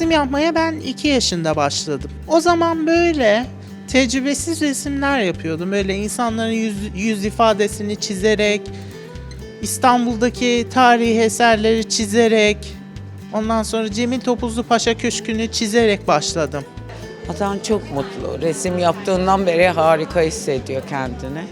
Resim yapmaya ben 2 yaşında başladım. O zaman böyle tecrübesiz resimler yapıyordum. Böyle insanların yüz, yüz ifadesini çizerek, İstanbul'daki tarihi eserleri çizerek, ondan sonra Cemil Topuzlu Paşa Köşkü'nü çizerek başladım. Atan çok mutlu. Resim yaptığından beri harika hissediyor kendini.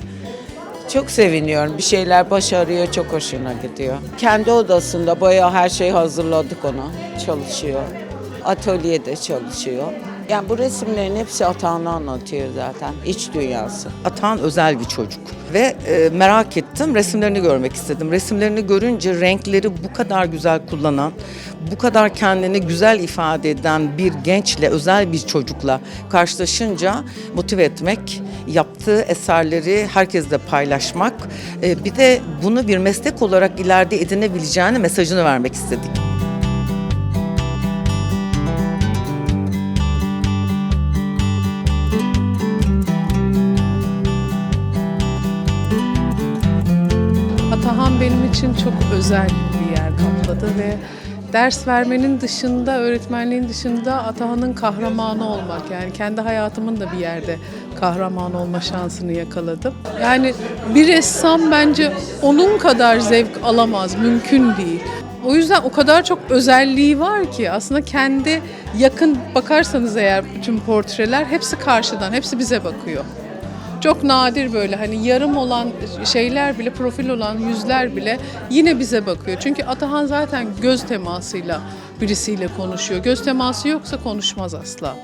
Çok seviniyorum. Bir şeyler başarıyor, çok hoşuna gidiyor. Kendi odasında bayağı her şeyi hazırladık ona. Çalışıyor. Atölyede çalışıyor. Yani bu resimlerin hepsi Atan'ı anlatıyor zaten. İç dünyası. Atan özel bir çocuk ve e, merak ettim resimlerini görmek istedim. Resimlerini görünce renkleri bu kadar güzel kullanan, bu kadar kendini güzel ifade eden bir gençle, özel bir çocukla karşılaşınca motive etmek, yaptığı eserleri herkesle paylaşmak, e, bir de bunu bir meslek olarak ileride edinebileceğini mesajını vermek istedik. Benim için çok özel bir yer kapladı ve ders vermenin dışında, öğretmenliğin dışında Atahan'ın kahramanı olmak yani kendi hayatımın da bir yerde kahraman olma şansını yakaladım. Yani bir ressam bence onun kadar zevk alamaz, mümkün değil. O yüzden o kadar çok özelliği var ki aslında kendi yakın bakarsanız eğer bütün portreler hepsi karşıdan, hepsi bize bakıyor. Çok nadir böyle hani yarım olan şeyler bile, profil olan yüzler bile yine bize bakıyor. Çünkü Atahan zaten göz temasıyla birisiyle konuşuyor. Göz teması yoksa konuşmaz asla.